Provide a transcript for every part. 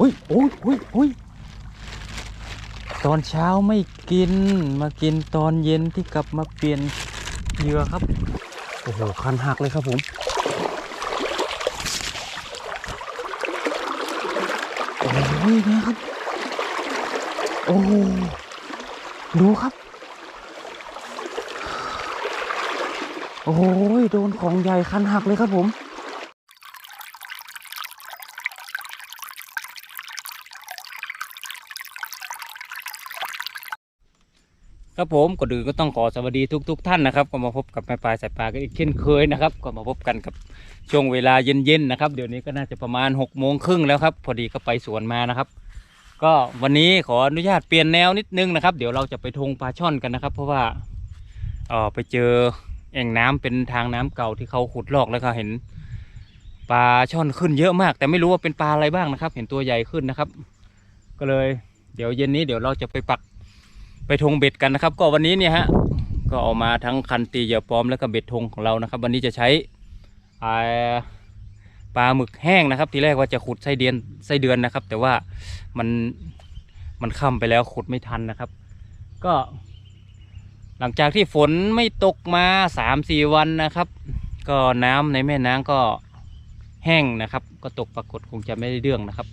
อุ้ยโอ้ยโอ้ยโอ้ยตอนเช้าไม่กินมากินตอนเย็นที่กลับมาเปลี่ยนเหยื่อครับ โอ้โหคันหักเลยครับผมโอ้ยนะครับ โอ้โหดูครับ โอ้ยโดนของใหญ่คันหักเลยครับผม ครับผมก่อนอื่นก็ต้องขอสวัสดีทุกทท่านนะครับ ก็มาพบกับแม่ปลายสายปลากันอีกเช่นเคยนะครับ ก็มาพบกันกับช่วงเวลาเย็นๆนะครับ เดี๋ยวนี้ก็น่าจะประมาณ6กโมงครึ่งแล้วครับ พอดีก็ไปสวนมานะครับ ก็วันนี้ขออนุญาตเปลี่ยนแนวนิดนึงนะครับ เดี๋ยวเราจะไปทงปลาช่อนกันนะครับ เพราะว่าเออไปเจอแอ่งน้ำเป็นทางน้ำเก่าที่เขาขุดลอกแล้วก็เห็นปลาช่อนขึ้นเยอะมาก แต่ไม่รู้ว่าเป็นปลาอะไรบ้างนะครับ เห็นตัวใหญ่ขึ้นนะครับ ก็เลย เดี๋ยวเย็นนี้เดี๋ยวเราจะไปปัก ไปทงเบ็ดกันนะครับ ก็วันนี้เนี่ยฮะก็เอามาทั้งคันตีเหยื่อปลอมแล้วก็เบ็ดทงของเรานะครับ วันนี้จะใช้ปลาหมึกแห้งนะครับ ทีแรกว่าจะขุดไส้เดือนไส้เดือนนะครับ แต่ว่ามันมันค่ำไปแล้วขุดไม่ทันนะครับ ก็ หลังจากที่ฝนไม่ตกมาสามสี่วันนะครับ ก็น้ำในแม่น้ำก็แห้งนะครับ ก็ตกปรากฏคงจะไม่ได้เรื่องนะครับ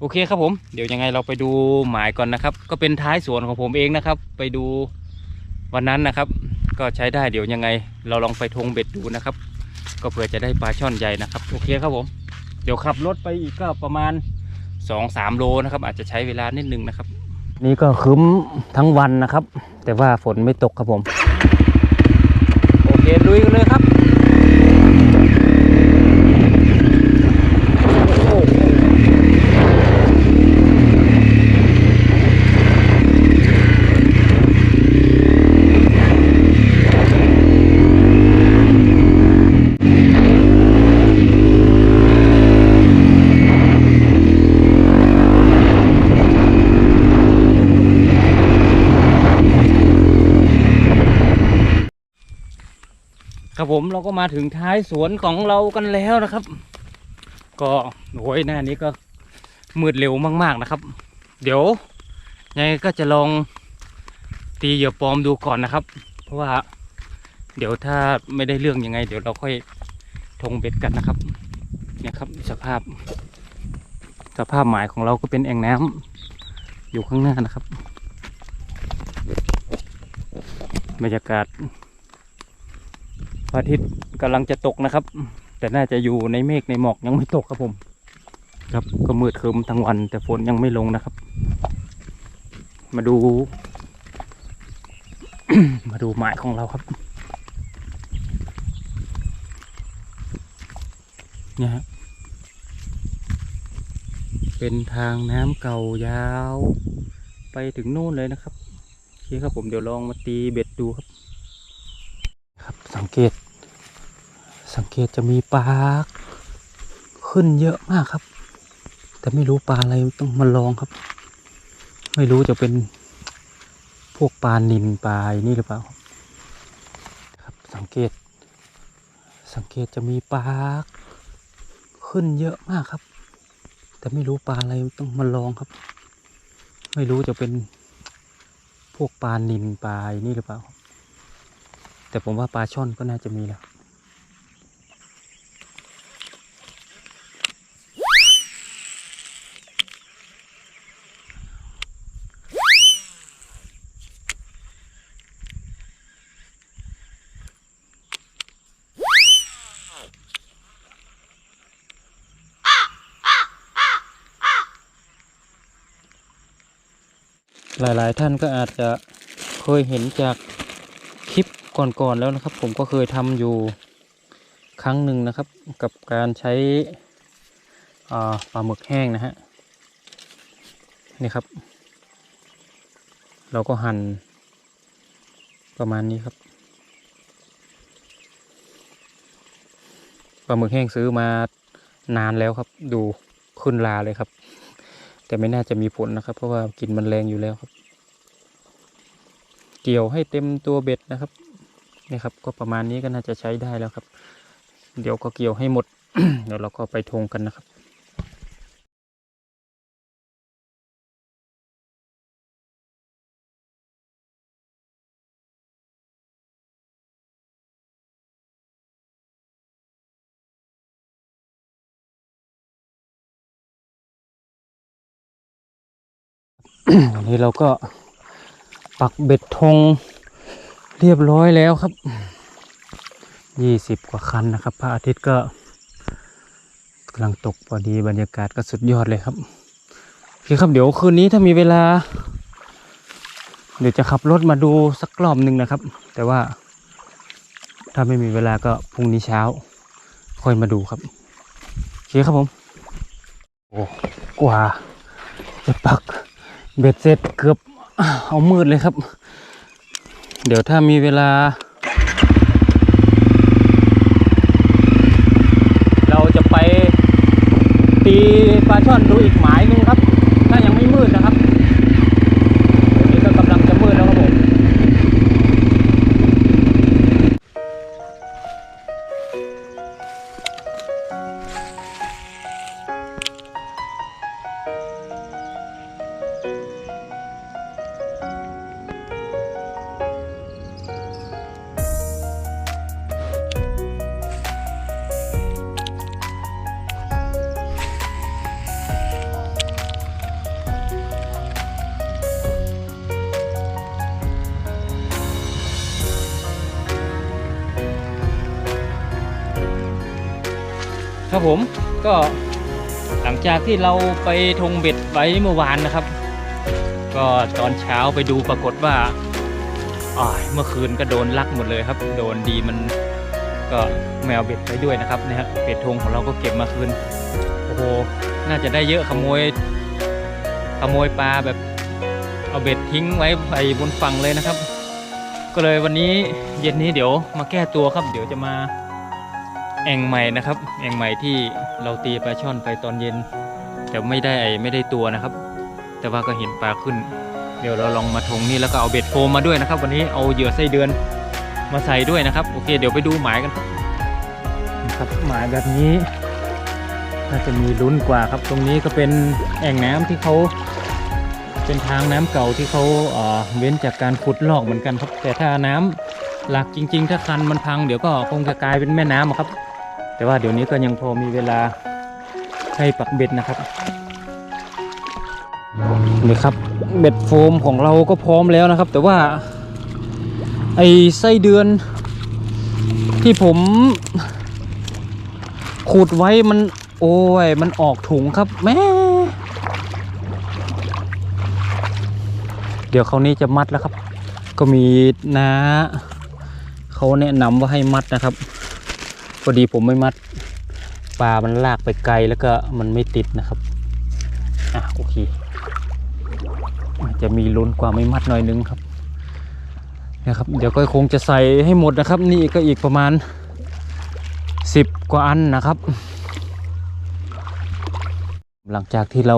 โอเคครับผม เดี๋ยวยังไงเราไปดูหมายก่อนนะครับ ก็เป็นท้ายสวนของผมเองนะครับ ไปดูวันนั้นนะครับ ก็ใช้ได้เดี๋ยวยังไง เราลองไปทงเบ็ดดูนะครับ ก็เผื่อจะได้ปลาช่อนใหญ่นะครับ โอเคครับผม เดี๋ยวขับรถไปอีกก็ประมาณสองสามโลนะครับ อาจจะใช้เวลานิดนึงนะครับ นี่ก็คึ้มทั้งวันนะครับ แต่ว่าฝนไม่ตกครับผม โอเคลุยกันเลยครับโอ้โห ครับผมเราก็มาถึงท้ายสวนของเรากันแล้วนะครับ ก็โอ้ยหน้านี้ก็มืดเร็วมากๆนะครับ เดี๋ยวยังไงก็จะลองตีเหยื่อปลอมดูก่อนนะครับ เพราะว่า เดี๋ยวถ้าไม่ได้เรื่องยังไง เดี๋ยวเราค่อยทงเบ็ดกันนะครับ เนี่ยครับสภาพ สภาพหมายของเราก็เป็นแอ่งน้ำอยู่ข้างหน้านะครับ บรรยากาศ ระอาทิตย์กำลังจะตกนะครับ แต่น่าจะอยู่ในเมฆในหมอกยังไม่ตกครับผม ครับก็มืดครึมทั้งวัน แต่ฝนยังไม่ลงนะครับ มาดู มาดูหมายของเราครับเนี่ยฮะเป็นทางน้ำเก่ายาว ไปถึงนู่นเลยนะครับโอเคครับผมเดี๋ยวลองมาตีเบ็ดดูครับ ครับสังเกต สังเกตจะมีปลาขึ้นเยอะมากครับ แต่ไม่รู้ปลาอะไรต้องมาลองครับ ไม่รู้จะเป็นพวกปลานินปลาอนี่หรือเปล่าครับ สังเกต สังเกตจะมีปลาขึ้นเยอะมากครับ แต่ไม่รู้ปลาอะไรต้องมาลองครับ ไม่รู้จะเป็นพวกปลานินปลาอนี่หรือเปล่า แต่ผมว่าปลาช่อนก็น่าจะมีแล้ว หลายๆ ท่านก็อาจจะเคยเห็นจากคลิปก่อนๆแล้วนะครับ ผมก็เคยทำอยู่ครั้งหนึ่งนะครับ กับการใช้อ่าปลาหมึกแห้งนะฮะนี่ครับ เราก็หั่นประมาณนี้ครับปลาหมึกแห้งซื้อมานานแล้วครับ ดูขึ้นลาเลยครับ แต่ไม่น่าจะมีผลนะครับ เพราะว่ากลินมันแรงอยู่แล้วครับ เกี่ยวให้เต็มตัวเบ็ดนะครับนี่ครับ ก็ประมาณนี้ก็น่าจะใช้ได้แล้วครับ เดี๋ยวก็เกี่ยวให้หมดเดี๋ยวเราก็ไปทงกันนะครับ วันนี้เราก็ปักเบ็ดธงเรียบร้อยแล้วครับยี่สิบกว่าคันนะครับพระอาทิตย์ก็กำลังตกพอดีบรรยากาศก็สุดยอดเลยครับโอเคครับเดี๋ยวคืนนี้ถ้ามีเวลา เดี๋ยวจะขับรถมาดูสักรอบหนึ่งนะครับ แต่ว่า ถ้าไม่มีเวลาก็พรุ่งนี้เช้า ค่อยมาดูครับโอเคครับผม โอ้กว่าจะปัก เบ็ดเสร็จเกือบเอามืดเลยครับ เดี๋ยวถ้ามีเวลา เราจะไปตีปลาช่อนดูอีกหมายหนึ่งครับ ถ้ายังไม่มืดนะครับ ผมก็หลังจากที่เราไปทงเบ็ดไว้เมื่อวานนะครับ ก็ตอนเช้าไปดูปรากฏว่าอเมื่อคืนก็โดนลักหมดเลยครับ โดนดีมันก็แมวเบ็ดไปด้วยนะครับนะฮะเบ็ดธงของเราก็เก็บมาคืนโอ้โหน่าจะได้เยอะขโมย ขโมยปลาแบบเอาเบ็ดทิ้งไว้ไปบนฝั่งเลยนะครับ ก็เลยวันนี้เย็นนี้เดี๋ยวมาแก้ตัวครับ เดี๋ยวจะมา แอ่งใหม่นะครับ แอ่งใหม่ที่เราตีปลาช่อนไปตอนเย็น แต่ไม่ได้ไม่ได้ตัวนะครับ แต่ว่าก็เห็นปลาขึ้น เดี๋ยวเราลองมาทงนี่แล้วก็เอาเบ็ดโฟมมาด้วยนะครับ วันนี้เอาเหยื่อไส้เดือนมาใส่ด้วยนะครับโอเค เดี๋ยวไปดูหมายกันครับนะครับหมายแบบนี้น่าจะมีลุ้นกว่าครับ ตรงนี้ก็เป็นแอ่งน้ำที่เขาเป็นทางน้ำเก่าที่เขาเอ่อเว้นจากการขุดลอกเหมือนกันครับ แต่ถ้าน้ำหลักจริง ๆ ถ้าคันมันพังเดี๋ยวก็คงจะกลายเป็นแม่น้ำครับ แต่ว่าเดี๋ยวนี้ก็ยังพอมีเวลาให้ปักเบ็ดนะครับนี่ครับเบ็ดโฟมของเราก็พร้อมแล้วนะครับ แต่ว่า ไอ้ไส้เดือนที่ผมขูดไว้มัน โอ้ย มันออกถุงครับแม่เดี๋ยวเขาวนี้จะมัดแล้วครับ ก็มีน้าเขาแนะนำว่าให้มัดนะครับ พอดีผมไม่มัดปลามันลากไปไกลแล้วก็มันไม่ติดนะครับอะโอเคอาจจะมีลุ้นกว่าไม่มัดหน่อยนึงครับนะครับ เดี๋ยวก็คงจะใส่ให้หมดนะครับ นี่ก็อีกประมาณสิบกว่าอันนะครับ หลังจากที่เรา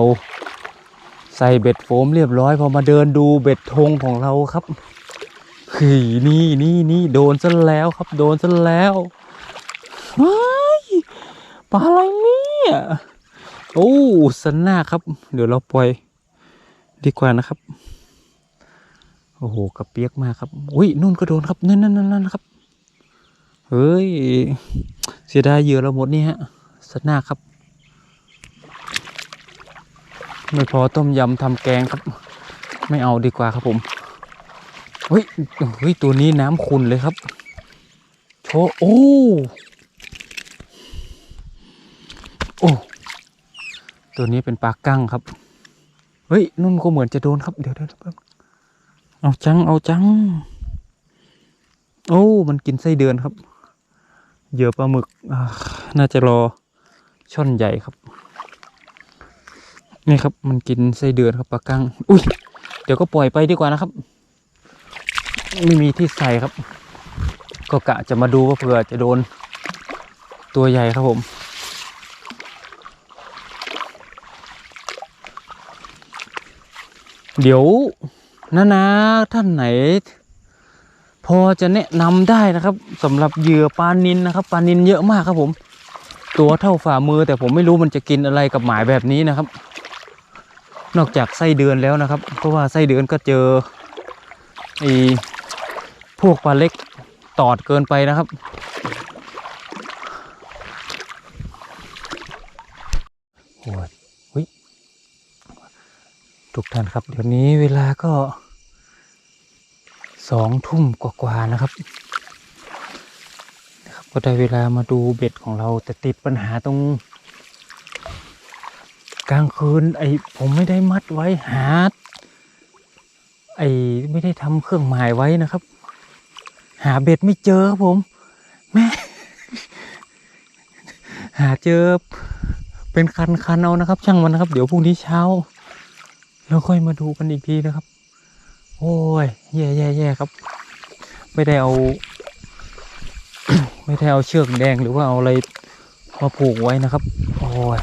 ใส่เบ็ดโฟมเรียบร้อยพอมาเดินดูเบ็ดธงของเราครับคือนี่นี่นี่โดนซะแล้วครับ โดนซะแล้ว ว้ายปลาอะไรเนี่ยโอ้สันน้าครับ เดี๋ยวเราปล่อยดีกว่านะครับ โอ้โหกระเปียกมากครับอุ้ยนู่นก็โดนครับนั่นนั่นนั่นนั่นครับเฮ้ยเสียดายเหยื่อเราหมดนี่ฮะสันน้าครับไม่พอต้มยำทำแกงครับ ไม่เอาดีกว่าครับผมเฮ้ยเฮ้ยตัวนี้น้ำขุนเลยครับโชว์โอ้ ตัวนี้เป็นปลากั้งครับ เฮ้ยนุ่นก็เหมือนจะโดนครับ เดี๋ยวเดี๋ยวเอาจัง เอาจัง โอ้ มันกินไส้เดือนครับ เหยื่อปลาหมึก น่าจะรอช่อนใหญ่ครับ นี่ครับ มันกินไส้เดือนครับปลากั้ง อุ้ย เดี๋ยวก็ปล่อยไปดีกว่านะครับ ไม่มีที่ใส่ครับ ก็กะจะมาดูว่าเผื่อจะโดนตัวใหญ่ครับผม เดี๋ยวนานาท่านไหน พอจะแนะนำได้นะครับสำหรับเหยื่อปลานินนะครับปลานินเยอะมากครับผม ตัวเท่าฝ่ามือแต่ผมไม่รู้มันจะกินอะไรกับหมายแบบนี้นะครับ นอกจากไส้เดือนแล้วนะครับ เพราะว่าไส้เดือนก็เจอไอ้พวกปลาเล็กตอดเกินไปนะครับโอ้ย ทุกท่านครับ เดี๋ยวนี้เวลาก็สองทุ่มกว่าๆนะครับนะครับ ก็ได้เวลามาดูเบ็ดของเราแต่ติดปัญหาตรง กลางคืนไอผมไม่ได้มัดไว้หาไอไม่ได้ทำเครื่องหมายไว้นะครับ หาเบ็ดไม่เจอครับผมแม่หาเจอเป็นคันคันๆเอานะครับ ช่างมันนะครับ เดี๋ยวพรุ่งนี้เช้า เราค่อยมาดูกันอีกทีนะครับ โอ้ยแย่แย่แย่ครับ ไม่ได้เอา ไม่ได้เอาเชือกแดงหรือว่าเอาอะไรมาผูกไว้นะครับ โอ้ย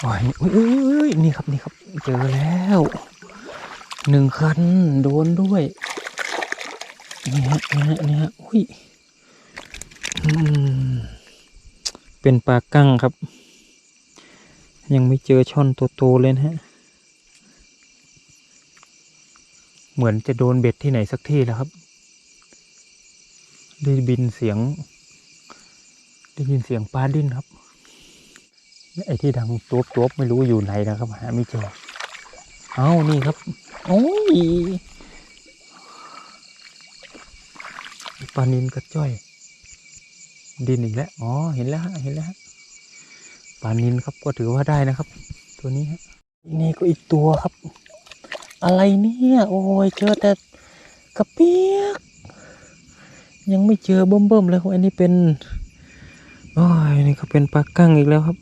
โอ้ยอุ้ยนี่ครับนี่ครับ เจอแล้วหนึ่งคันโดนด้วยนี่ฮะนี่ฮะนี่ฮะอุ้ยเป็นปลากั้งครับ ยังไม่เจอช่อนโตๆเลยนะฮะ เหมือนจะโดนเบ็ดที่ไหนสักที่แล้วครับ ได้บินเสียง ได้ยินเสียงปลาดิ้นครับ ไอ้ที่ดังตัวตัวๆไม่รู้อยู่ไหนนะครับ หาไม่เจอ เอานี่ครับ โอ้ยปลานินกระจ้อย ดินอีกแล้ว อ๋อ เห็นแล้วฮะเห็นแล้วฮะ ปลานินครับก็ถือว่าได้นะครับ ตัวนี้ฮะนี่ก็อีกตัวครับ อะไรเนี่ยโอ้ยเจอแต่กระเปียก ยังไม่เจอเบิ่มๆเลยครับอันนี้เป็นโอ้ยนี่ก็เป็นปลากั้งอีกแล้วครับ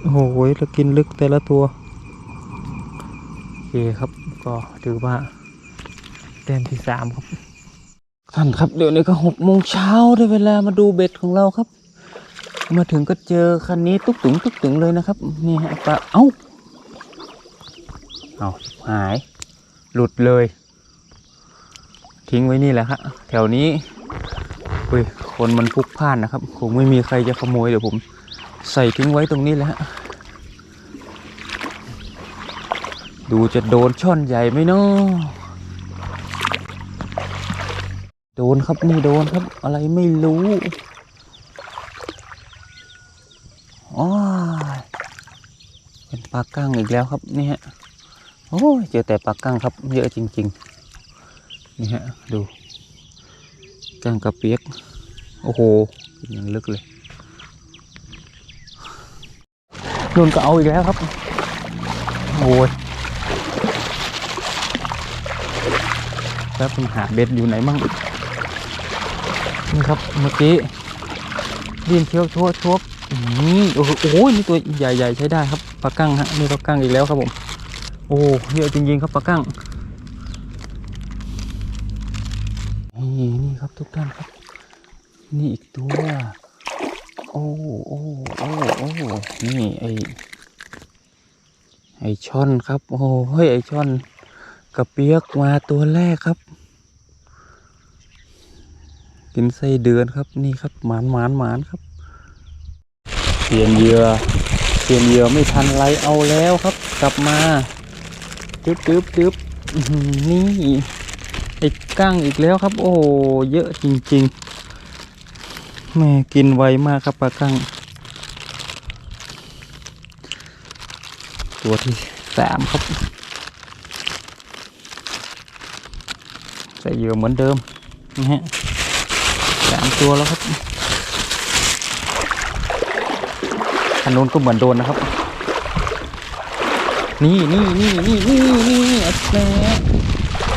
โอ้โหแล้วกินลึกแต่ละตัวโอเคครับก็ถือว่าแต้มที่สามครับ ท่านครับเดี๋ยวนี้ก็หกโมงเช้าได้เวลามาดูเบ็ดของเราครับ มาถึงก็เจอคันนี้ตุ๊กตึงตุ๊กตึงเลยนะครับนี่ฮะปลาเอ้าเอาหาย หลุดเลย ทิ้งไว้นี่แหละครับแถวนี้เฮ้ยคนมันพุกพล่านนะครับคงไม่มีใครจะขโมยเดี๋ยวผม ใส่ทิ้งไว้ตรงนี้แหละฮะดูจะโดนช่อนใหญ่ไหมเนาะ โดนครับนี่โดนครับ อะไรไม่รู้อ๋อเป็นปลากั้งอีกแล้วครับนี่ฮะโอ้ยเจอแต่ปลากั้งครับ เยอะจริง ๆ นี่ฮะ ดูกั้งกระเปียก โอ้โหยังลึกเลยนุ่นก็เอาอีกแล้วครับโอ้ยแล้วผมหาเบ็ดอยู่ไหนมั่ง นี่ครับเมื่อกี้ดินเที่ยวชั่วชวบนี่โอ้โหโอ้โหนี่ตัวใหญ่ๆใช้ได้ครับปลากั้งฮะนี่ปลากั้งอีกแล้วครับผมโอ้เยอะจริงๆครับปลากั้งนี่นี่ครับทุกท่านครับ นี่อีกตัวโอ้โอ้โอ้โอ้นี่ไอไอช่อนครับ โอ้เฮ้ยไอช่อนกระเปียกมาตัวแรกครับ กินไส้เดือนครับนี่ครับหมานหมานหมานครับเปลี่ยนเหยื่อเปลี่ยนเหยื่อไม่ทันไรเอาแล้วครับ กลับมาจึ๊บจึ๊บจึ๊บนี่ไอ้กั้งอีกแล้วครับ โอ้เยอะจริงๆแม่กินไวมากครับปลากั้ง ตัวที่สามครับใส่เหยื่อเหมือนเดิมนะฮะ สามตัวแล้วครับอันนู้นก็เหมือนโดนนะครับ นี่นี่นี่นี่นี่นี่อัดแม่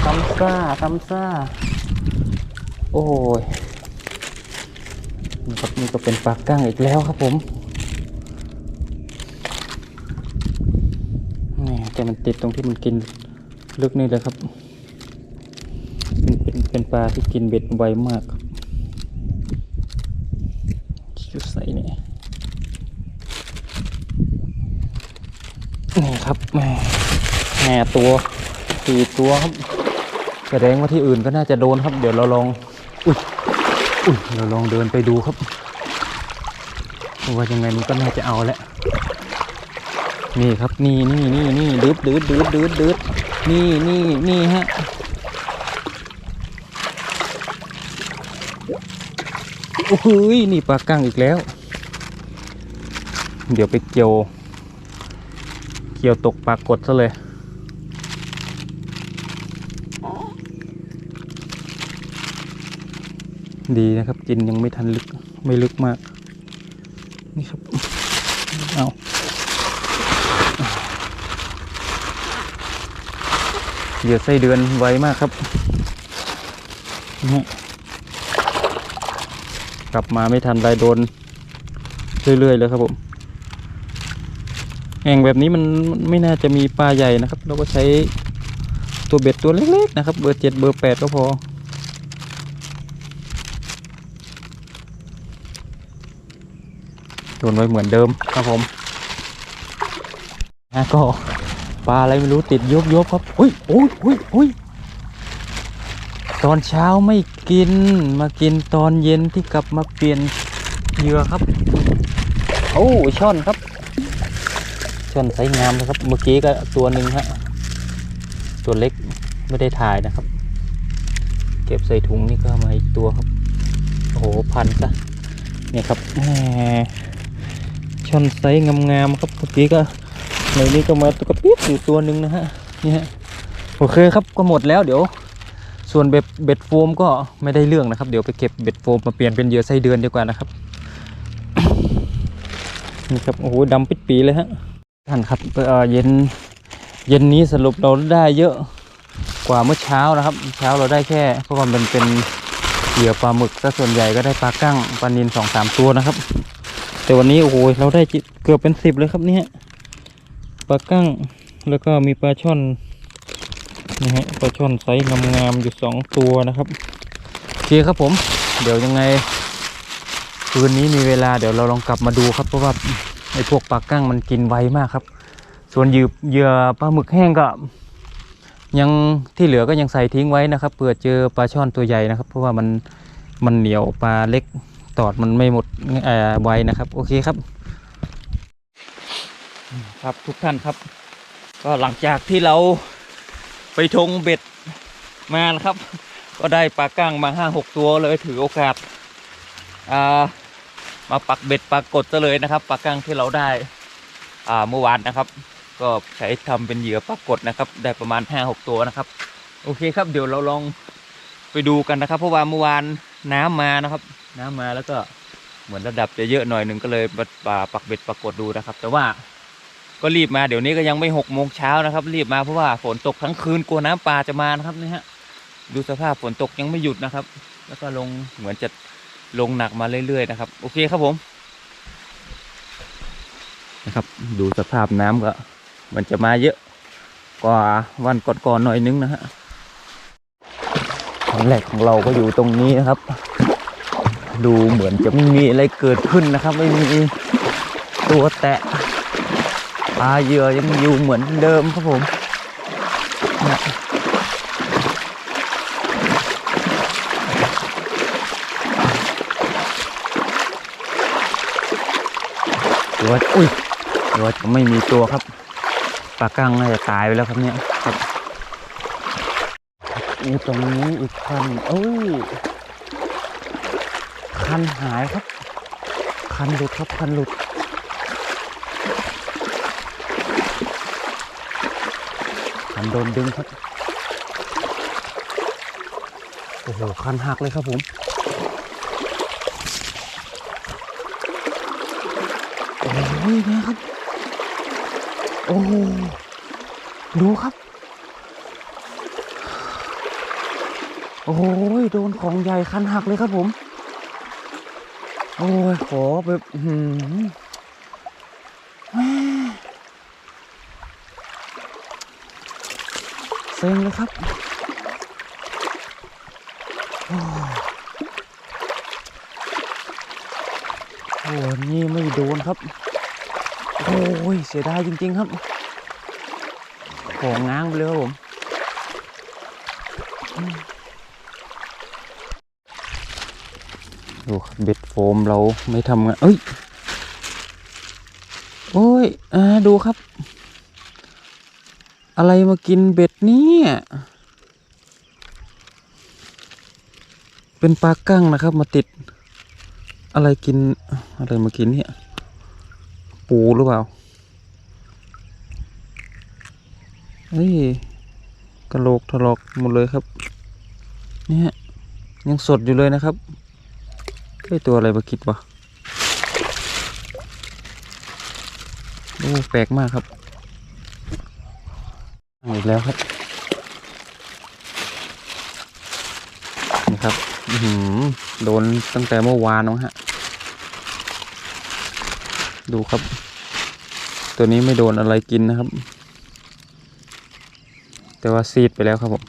ทำซ่าทำซ่า โอ้ยนี่ครับนี่ก็เป็นปลากั้งอีกแล้วครับผมนี่แต่มันติดตรงที่มันกินลึกนี่เลยครับ เป็นเป็นเป็นปลาที่กินเบ็ดไวมากครับชุดใส่นี่นี่ครับ แหม่แตัวสี่ตัวครับแสดงว่าที่อื่นก็น่าจะโดนครับ เดี๋ยวเราลองอุ้ยอุ้ยเราลองเดินไปดูครับว่ายังไงมันก็น่าจะเอาแหละนี่ครับนี่นี่นี่นี่ดืดดืดดืดดืดดืดนี่นี่นี่ฮะโอ้ยนี่ปลากั้งอีกแล้ว เดี๋ยวไปเกี่ยว เกี่ยวตกปลากดซะเลยดีนะครับจินยังไม่ทันลึกไม่ลึกมาก นี่ครับ เอาเหยื่อไส้เดือนไวมากครับนี่กลับมาไม่ทันไรโดน เรื่อย ๆ เลยครับผม แอ่งแบบนี้มันไม่น่าจะมีปลาใหญ่นะครับ เราก็ใช้ตัวเบ็ดตัวเล็กๆนะครับ เบอร์เจ็ดเบอร์แปดก็พอ โยนไว้เหมือนเดิมครับผมนะก็ปลาอะไรไม่รู้ติดยบยบครับอุ้ยอุ้ยอุ้ยอุ้ยตอนเช้าไม่กินมากินตอนเย็นที่กลับมาเปลี่ยนเหยื่อครับ โอ้ช่อนครับ ช่อนไซส์งามนะครับ เมื่อกี้ก็ตัวหนึ่งฮะตัวเล็กไม่ได้ถ่ายนะครับ เก็บใส่ถุงนี่ก็มาอีกตัวครับโอ้โหพันซะเนี่ยครับแหมช่อนไซส์งามๆครับเมื่อกี้ก็ในนี้ก็มาตัวกระปิ๊บอยู่ตัวหนึ่งนะฮะนี่ฮะโอเคครับก็หมดแล้วเดี๋ยว ส่วนเบ็ดเบ็ดโฟมก็ไม่ได้เรื่องนะครับ เดี๋ยวไปเก็บเบ็ดโฟมมาเปลี่ยนเป็นเหยื่อไส้เดือนดีกว่านะครับนี่ครับโอ้โหดำปิดปีเลยฮะ ท่านครับเย็นเย็นนี้สรุปเราได้เยอะกว่าเมื่อเช้านะครับ เช้าเราได้แค่เพราะว่ามันเป็นเหยื่อปลาหมึกซะส่วนใหญ่ก็ได้ปลากั้งปลานิลสองสามตัวนะครับ แต่วันนี้โอ้โหเราได้เกือบเป็นสิบเลยครับเนี่ยปลากั้งแล้วก็มีปลาช่อนนี่ฮะปลาช่อนไซส์งามๆอยู่สองตัวนะครับโอเคครับผม เดี๋ยวยังไง คืนนี้มีเวลาเดี๋ยวเราลองกลับมาดูครับเพราะว่า ไอพวกปลากั้งมันกินไวมากครับ ส่วนเหยื่อเหยื่อปลาหมึกแห้งก็ ยังที่เหลือก็ยังใส่ทิ้งไว้นะครับเผื่อเจอปลาช่อนตัวใหญ่นะครับ เพราะว่ามันมันเหนียวปลาเล็กตอดมันไม่หมดเอ่อไวนะครับ โอเคครับ ครับทุกท่านครับ ก็หลังจากที่เราไปทงเบ็ดมานะครับ ก็ได้ปลาก้างมาห้าหกตัวเลยถือโอกาสอ่า มาปักเบ็ดปลากดซะเลยนะครับปลาก้างที่เราได้อ่าเมื่อวานนะครับ ก็ใช้ทำเป็นเหยื่อปลากดนะครับ ได้ประมาณห้าหกตัวนะครับ โอเคครับเดี๋ยวเราลองไปดูกันนะครับ เพราะว่าเมื่อวานน้ำมานะครับ น้ำมาแล้วก็เหมือนระดับจะเยอะหน่อยหนึ่งก็เลยมาป่าปักเบ็ดปรากฏดูนะครับ แต่ว่าก็รีบมาเดี๋ยวนี้ก็ยังไม่หกโมงเช้านะครับ รีบมาเพราะว่าฝนตกทั้งคืนกลัวน้ำป่าจะมานะครับนี่ฮะดูสภาพฝนตกยังไม่หยุดนะครับ แล้วก็ลงเหมือนจะ ลงหนักมาเรื่อยๆนะครับ โอเคครับผม นะครับ ดูสภาพน้ำก็มันจะมาเยอะกว่าวันก่อนๆหน่อยนึงนะฮะครั้งแรกของเราก็อยู่ตรงนี้นะครับ ดูเหมือนจะไม่มีอะไรเกิดขึ้นนะครับ ไม่มีตัวแตะปลาเหยื่อยังอยู่เหมือนเดิมครับผมนะห รือว่าอุ้ยหรือว่าจะไม่มีตัวครับปลากั้งน่าจะตายไปแล้วครับเนี่ยครับมีตรงนี้อีกคันโอ้ยคันหายครับ คันหลุดครับคันหลุดคันโดนดึงครับโอ้โหคันหักเลยครับผม โอ้ยนะครับ โอ้ดูครับ โอ้ยโดนของใหญ่คันหักเลยครับผม โอ้ยขอแบบหืมเซ็งเลยครับโอ้โอ้ยนี่ไม่โดนครับ โอ้ยเสียดายจริง ๆ ครับของง้างไปเลยครับผมดูเบ็ดโฟมเราไม่ทำงานเอ้ย โอ้ยอ่าดูครับ อะไรมากินเบ็ดเนี่ย เป็นปลากั้งนะครับ มาติด อะไรกินอะไรมากินเนี่ย ปูหรือเปล่าเฮ้ยกระโหลกถลอกหมดเลยครับเนี่ยยังสดอยู่เลยนะครับเฮ้ยตัวอะไรมากินวะโอ้แปลกมากครับอีกแล้วครับนี่ครับโดนตั้งแต่เมื่อวานแล้วฮะ ดูครับ ตัวนี้ไม่โดนอะไรกินนะครับ แต่ว่าซีดไปแล้วครับผม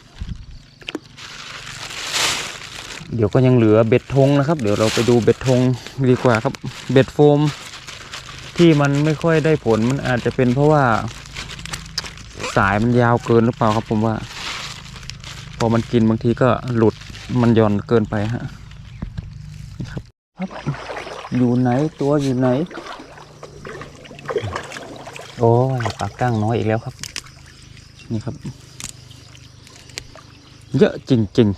เดี๋ยวก็ยังเหลือเบ็ดธงนะครับ เดี๋ยวเราไปดูเบ็ดธงดีกว่าครับ เบ็ดโฟม ที่มันไม่ค่อยได้ผลมันอาจจะเป็นเพราะว่า สายมันยาวเกินหรือเปล่าครับผมว่า พอมันกินบางทีก็หลุดมันย่อนเกินไปฮะนะครับ อยู่ไหนตัวอยู่ไหน โอ้ยปลาก้างน้อยอีกแล้วครับ นี่ครับ เยอะจริง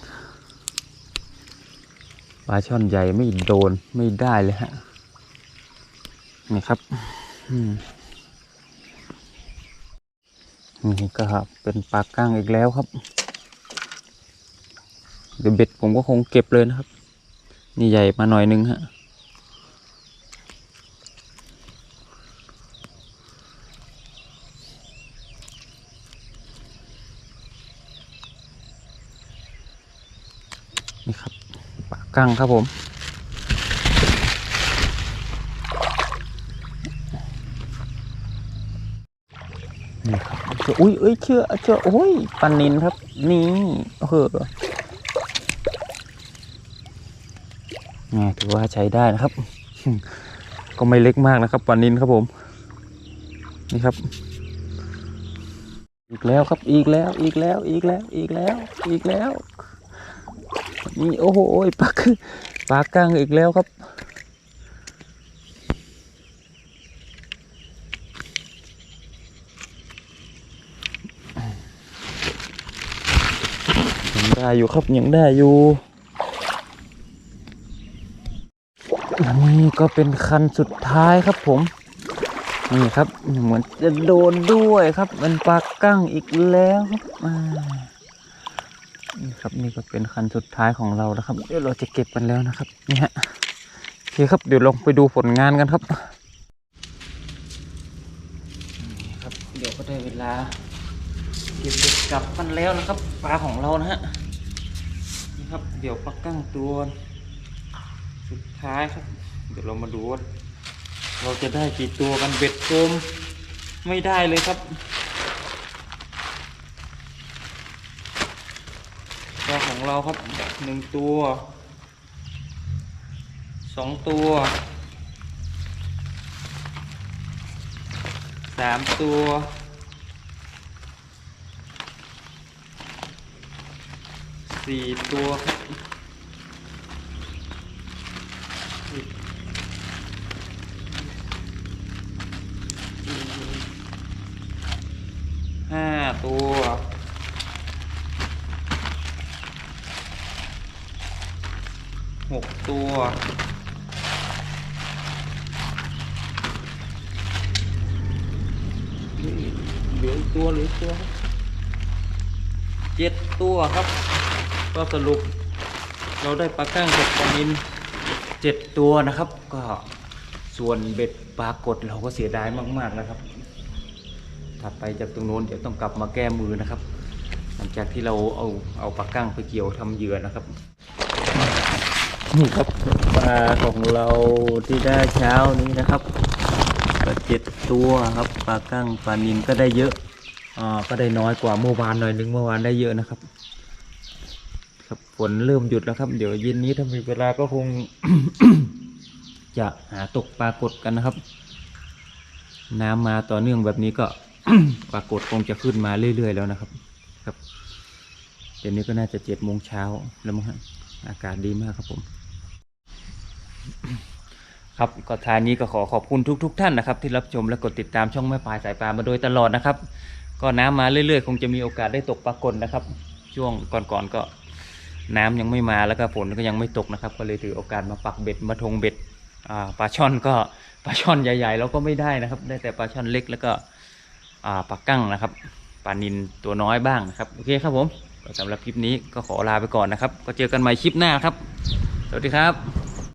ๆปลาช่อนใหญ่ไม่โดนไม่ได้เลยฮะนี่ครับนี่ก็เป็นปลาก้างอีกแล้วครับเดี๋ยวเบ็ดผมก็คงเก็บเลยนะครับ นี่ใหญ่มาหน่อยนึงฮะ นี่ครับปลา กั้งครับผม นี่ครับเจออุ้ยเอ้ยเชื่อเชื่อโอ้ยปลานินครับ นี่เออไงถือว่าใช้ได้นะครับ ก็ไม่เล็กมากนะครับปลานินครับผม นี่ครับอีกแล้วครับ อีกแล้ว อีกแล้ว อีกแล้ว อีกแล้ว อีกแล้ว นี่โอ้โหปลาคือปลาก้างอีกแล้วครับ ยังได้อยู่ครับยังได้อยู่นี่ก็เป็นคันสุดท้ายครับผม นี่ครับเหมือนจะโดนด้วยครับเป็นปลากั้งอีกแล้วครับอ่า นี่ครับนี่ก็เป็นคันสุดท้ายของเราแล้วครับเดี๋ยวเราจะเก็บกันแล้วนะครับนี่ฮะโอเคครับเดี๋ยวลองไปดูผลงานกันครับนี่ครับ เดี๋ยวก็ได้เวลา เก็บเบ็ดกลับมันแล้วนะครับปลาของเรานะฮะนี่ครับ เดี๋ยวปลากั้งตัวสุดท้ายครับ เดี๋ยวเรามาดูว่าเราจะได้กี่ตัวกันเบ็ดโฟมไม่ได้เลยครับปลา ของเราครับหนึ่งตัวสองตัวสามตัวสี่ตัวครับห้าตัว หกตัว เหลืออีกตัวเหลืออีกตัวครับเจ็ดตัวครับ ก็สรุป เราได้ปลาก้างกับปลานินเจ็ดตัวนะครับ ก็ส่วนเบ็ดปลากดเราก็เสียดายมาก ๆนะครับ ถัดไปจากตรงโน้นเดี๋ยวต้องกลับมาแก้มือนะครับ หลังจากที่เราเอาเอาปลาก้างไปเกี่ยวทำเหยื่อนะครับ นี่ครับปลาของเราที่ได้เช้านี้นะครับก็เจ็ดตัวครับปลาก้งปลานินก็ได้เยอะอ่าก็ได้น้อยกว่าเมื่อวานหน่อยนึงเมื่อวานได้เยอะนะครับ ครับฝนเริ่มหยุดแล้วครับ เดี๋ยวเย็นนี้ถ้ามีเวลาก็คง จะหาตกปลากดกันนะครับ น้ำมาต่อเนื่องแบบนี้ก็ ปลากดคงจะขึ้นมาเรื่อยๆแล้วนะครับ ครับเดี๋ยวนี้ก็น่าจะเจ็ดโมงเช้าแล้วมั้งฮะอากาศดีมากครับผม ครับก็ทายนี้ก็ขอขอบคุณทุกๆท่านนะครับ ที่รับชมและกดติดตามช่องแม่ปลายสายปลามาโดยตลอดนะครับ ก็น้ำมาเรื่อยๆ คงจะมีโอกาสได้ตกปลากดนะครับ ช่วงก่อนๆก็น้ำยังไม่มาแล้วก็ฝนก็ยังไม่ตกนะครับ ก็เลยถือโอกาสมาปักเบ็ดมาทงเบ็ดปลาช่อนก็ปลาช่อนใหญ่ๆเราก็ไม่ได้นะครับ ได้แต่ปลาช่อนเล็กแล้วก็ปลากั้งนะครับปลานินตัวน้อยบ้างนะครับโอเคครับผมสำหรับคลิปนี้ก็ขอลาไปก่อนนะครับ ก็เจอกันใหม่คลิปหน้าครับ สวัสดีครับ